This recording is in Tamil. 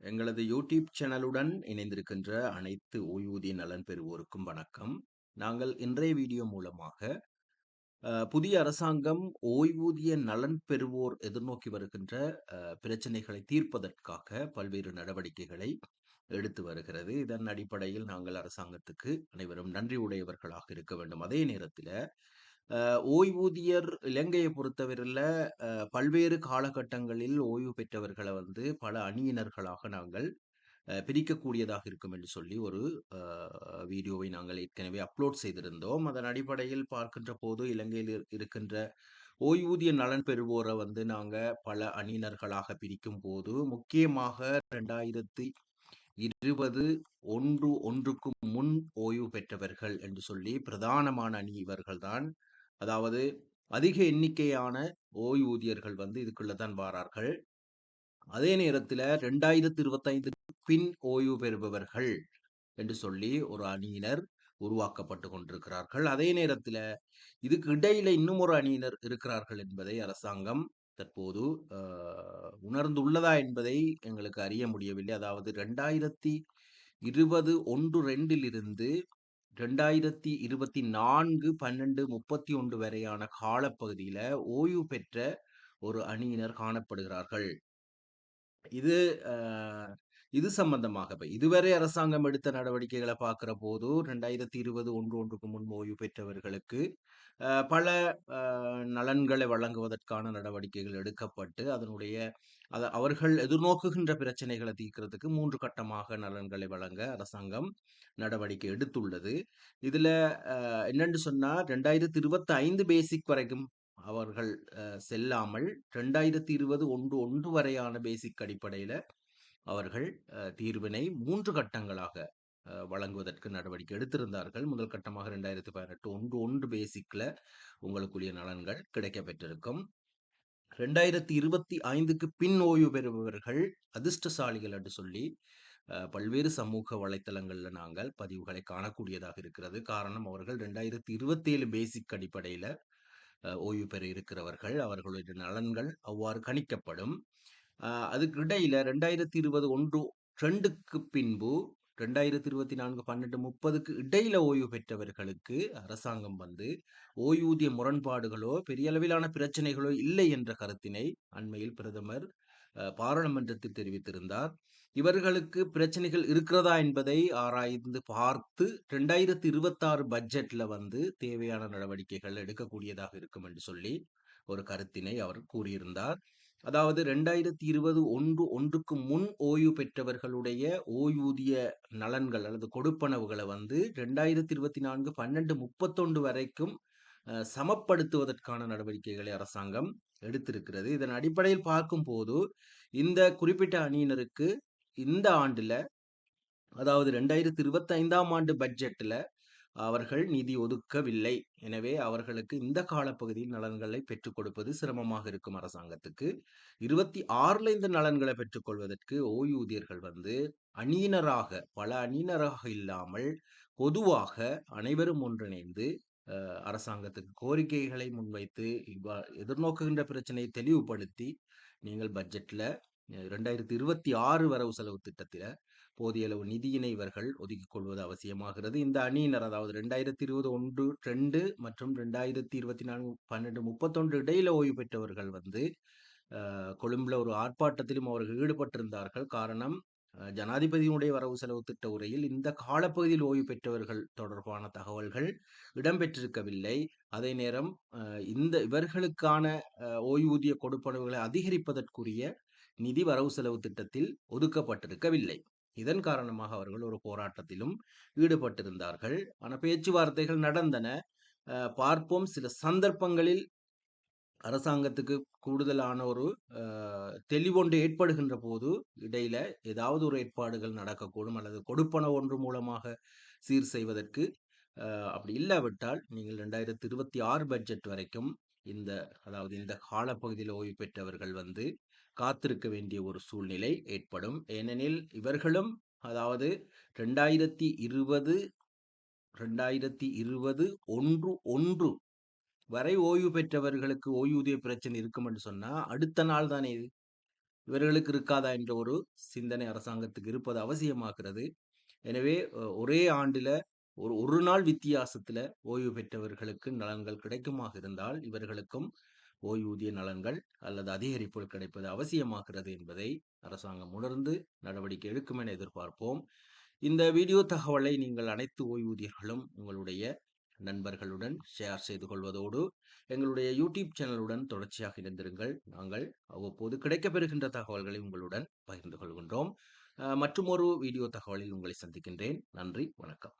எங்களது யூடியூப் சேனலுடன் இணைந்திருக்கின்ற அனைத்து ஓய்வூதிய நலன் பெறுவோருக்கும் வணக்கம். நாங்கள் இன்றைய வீடியோ மூலமாக புதிய அரசாங்கம் ஓய்வூதிய நலன் பெறுவோர் எதிர்நோக்கி வருகின்ற பிரச்சனைகளை தீர்ப்பதற்காக பல்வேறு நடவடிக்கைகளை எடுத்து வருகிறது. இதன் அடிப்படையில் நாங்கள் அரசாங்கத்துக்கு அனைவரும் நன்றி உடையவர்களாக இருக்க வேண்டும். அதே நேரத்தில் ஓய்வூதியர் இலங்கையை பொறுத்தவரையில் பல்வேறு காலகட்டங்களில் ஓய்வு பெற்றவர்களை வந்து பல அணியினர்களாக நாங்கள் பிரிக்கக்கூடியதாக இருக்கும் என்று சொல்லி ஒரு வீடியோவை நாங்கள் ஏற்கனவே அப்லோட் செய்திருந்தோம். அதன் அடிப்படையில் பார்க்கின்ற போது இலங்கையில் இருக்கின்ற ஓய்வூதிய நலன் பெறுவோரை வந்து நாங்கள் பல அணியினர்களாக பிரிக்கும் போது முக்கியமாக ரெண்டாயிரத்தி இருபது ஒன்று ஒன்றுக்கு முன் ஓய்வு பெற்றவர்கள் என்று சொல்லி பிரதானமான அணி இவர்கள்தான். அதாவது அதிக எண்ணிக்கையான ஓய்வூதியர்கள் வந்து இதுக்குள்ள தான் வாரார்கள். அதே நேரத்தில் ரெண்டாயிரத்தி இருபத்தைந்து பின் ஓய்வு பெறுபவர்கள் என்று சொல்லி ஒரு அணியினர் உருவாக்கப்பட்டு கொண்டிருக்கிறார்கள். அதே நேரத்தில் இதுக்கு இடையில இன்னும் ஒரு அணியினர் இருக்கிறார்கள் என்பதை அரசாங்கம் தற்போது உணர்ந்துள்ளதா என்பதை எங்களுக்கு அறிய முடியவில்லை. அதாவது ரெண்டாயிரத்தி இருபது ஒன்று ரெண்டிலிருந்து ரெண்டாயிரத்தி இருபத்தி நான்கு பன்னெண்டு முப்பத்தி ஒன்று வரையான காலப்பகுதியில ஓய்வு பெற்ற ஒரு அணியினர் காணப்படுகிறார்கள். இது அஹ், இது சம்பந்தமாக இதுவரை அரசாங்கம் எடுத்த நடவடிக்கைகளை பார்க்கிற போது ரெண்டாயிரத்தி இருபது ஒன்று ஒன்றுக்கு முன் ஓய்வு பெற்றவர்களுக்கு பல நலன்களை வழங்குவதற்கான நடவடிக்கைகள் எடுக்கப்பட்டு அதனுடைய அதை அவர்கள் எதிர்நோக்குகின்ற பிரச்சனைகளை தீர்க்கிறதுக்கு மூன்று கட்டமாக நலன்களை வழங்க அரசாங்கம் நடவடிக்கை எடுத்துள்ளது. இதில் என்னென்னு சொன்னால் ரெண்டாயிரத்தி இருபத்தி ஐந்து பேசிக் வரைக்கும் அவர்கள் செல்லாமல் ரெண்டாயிரத்தி இருபது ஒன்று ஒன்று வரையான பேசிக் அடிப்படையில் அவர்கள் தீர்வினை மூன்று கட்டங்களாக வழங்குவதற்கு நடவடிக்கை எடுத்திருந்தார்கள். முதல் கட்டமாக ரெண்டாயிரத்தி பதினெட்டு ஒன்று ஒன்று பேசிக்ல உங்களுக்குரிய நலன்கள் கிடைக்க பெற்றிருக்கும் ரெண்டாயிரத்தி இருபத்தி ஐந்துக்கு பின் ஓய்வு பெறுபவர்கள் அதிர்ஷ்டசாலிகள் என்று சொல்லி பல்வேறு சமூக வலைத்தளங்களில் நாங்கள் பதிவுகளை காணக்கூடியதாக இருக்கிறது. காரணம் அவர்கள் ரெண்டாயிரத்தி இருபத்தேழு பேசிக் அடிப்படையில் ஓய்வு பெற இருக்கிறவர்கள். அவர்களுடைய நலன்கள் அவ்வாறு கணிக்கப்படும். அதுக்கு இடையில ரெண்டாயிரத்தி இருபது ஒன்று ரெண்டுக்கு பின்பு ரெண்டாயிரத்தி இருபத்தி நான்கு பன்னெண்டு முப்பதுக்கு இடையில ஓய்வு பெற்றவர்களுக்கு அரசாங்கம் வந்து ஓய்வூதிய முரண்பாடுகளோ பெரிய அளவிலான பிரச்சனைகளோ இல்லை என்ற கருத்தினை அண்மையில் பிரதமர் பாராளுமன்றத்தில் தெரிவித்திருந்தார். இவர்களுக்கு பிரச்சனைகள் இருக்கிறதா என்பதை ஆராய்ந்து பார்த்து ரெண்டாயிரத்தி இருபத்தாறு பட்ஜெட்ல வந்து தேவையான நடவடிக்கைகள் எடுக்கக்கூடியதாக இருக்கும் என்று சொல்லி ஒரு கருத்தினை அவர் கூறியிருந்தார். அதாவது ரெண்டாயிரத்தி இருபது ஒன்று ஒன்றுக்கு முன் ஓய்வு பெற்றவர்களுடைய ஓய்வூதிய நலன்கள் அல்லது கொடுப்பனவுகளை வந்து ரெண்டாயிரத்தி இருபத்தி நான்கு பன்னெண்டு முப்பத்தொன்று வரைக்கும் சமப்படுத்துவதற்கான நடவடிக்கைகளை அரசாங்கம் எடுத்திருக்கிறது. இதன் அடிப்படையில் பார்க்கும்போது இந்த குறிப்பிட்ட அணியினருக்கு இந்த ஆண்டுல அதாவது ரெண்டாயிரத்தி இருபத்தி ஐந்தாம் ஆண்டு பட்ஜெட்ல அவர்கள் நிதி ஒதுக்கவில்லை. எனவே அவர்களுக்கு இந்த காலப்பகுதியில் நலன்களை பெற்றுக் கொடுப்பது சிரமமாக இருக்கும் அரசாங்கத்துக்கு. இருபத்தி ஆறுல இந்த நலன்களை பெற்றுக்கொள்வதற்கு ஓய்வூதியர்கள் வந்து அணியினராக பல அணியினராக இல்லாமல் பொதுவாக அனைவரும் ஒன்றிணைந்து அரசாங்கத்துக்கு கோரிக்கைகளை முன்வைத்து இவ்வா எதிர்நோக்குகின்ற பிரச்சனையை தெளிவுபடுத்தி நீங்கள் பட்ஜெட்ல ரெண்டாயிரத்தி இருபத்தி ஆறு வரவு செலவு திட்டத்தில போதிய அளவு நிதியினை இவர்கள் ஒதுக்கிக் கொள்வது அவசியமாகிறது. இந்த அணியினர் அதாவது ரெண்டாயிரத்தி இருபது ஒன்று ரெண்டு மற்றும் ரெண்டாயிரத்தி இருபத்தி நான்கு பன்னெண்டு முப்பத்தொன்று இடையில ஓய்வு பெற்றவர்கள் வந்து கொழும்பில் கொழும்புல ஒரு ஆர்ப்பாட்டத்திலும் அவர்கள் ஈடுபட்டிருந்தார்கள். காரணம் ஜனாதிபதியினுடைய வரவு செலவு திட்ட உரையில் இந்த காலப்பகுதியில் ஓய்வு பெற்றவர்கள் தொடர்பான தகவல்கள் இடம்பெற்றிருக்கவில்லை. அதே நேரம் இந்த இவர்களுக்கான ஓய்வூதிய கொடுப்பனவுகளை அதிகரிப்பதற்குரிய நிதி வரவு செலவு திட்டத்தில் ஒதுக்கப்பட்டிருக்கவில்லை. இதன் காரணமாக அவர்கள் ஒரு போராட்டத்திலும் ஈடுபட்டிருந்தார்கள். ஆனால் பேச்சுவார்த்தைகள் நடந்தன. பார்ப்போம். சில சந்தர்ப்பங்களில் அரசாங்கத்துக்கு கூடுதலான ஒரு தெளிவொன்று ஏற்படுகின்ற போது இடையில ஏதாவது ஒரு ஏற்பாடுகள் நடக்கக்கூடும் அல்லது கொடுப்பன ஒன்று மூலமாக சீர் செய்வதற்கு அப்படி இல்லாவிட்டால் நீங்கள் ரெண்டாயிரத்தி இருபத்தி ஆறு பட்ஜெட் வரைக்கும் இந்த அதாவது இந்த காலப்பகுதியில் ஓய்வு பெற்றவர்கள் வந்து காத்திருக்க வேண்டிய ஒரு சூழ்நிலை ஏற்படும். ஏனெனில் இவர்களும் அதாவது ரெண்டாயிரத்தி இருபது ரெண்டாயிரத்தி இருபது ஒன்று ஒன்று வரை ஓய்வு பெற்றவர்களுக்கு ஓய்வூதிய பிரச்சனை இருக்கும் என்று சொன்னால் அடுத்த நாள் தானே இது? இவர்களுக்கு இருக்காதா என்ற ஒரு சிந்தனை அரசாங்கத்துக்கு இருப்பது அவசியமாகிறது. எனவே ஒரே ஆண்டில் ஒரு ஒரு நாள் வித்தியாசத்தில் ஓய்வு பெற்றவர்களுக்கு நலன்கள் கிடைக்குமாக இருந்தால் இவர்களுக்கும் ஓய்வூதிய நலன்கள் அல்லது அதிகரிப்புகள் கிடைப்பது அவசியமாகிறது என்பதை அரசாங்கம் உணர்ந்து நடவடிக்கை எடுக்கும் என எதிர்பார்ப்போம். இந்த வீடியோ தகவலை நீங்கள் அனைத்து ஓய்வூதியர்களும் உங்களுடைய நண்பர்களுடன் ஷேர் செய்து கொள்வதோடு எங்களுடைய யூடியூப் சேனலுடன் தொடர்ச்சியாக இணைந்திருங்கள். நாங்கள் அவ்வப்போது கிடைக்கப்பெறுகின்ற தகவல்களை உங்களுடன் பகிர்ந்து கொள்கின்றோம். மற்றும் ஒரு வீடியோ தகவலில் உங்களை சந்திக்கின்றேன். நன்றி வணக்கம்.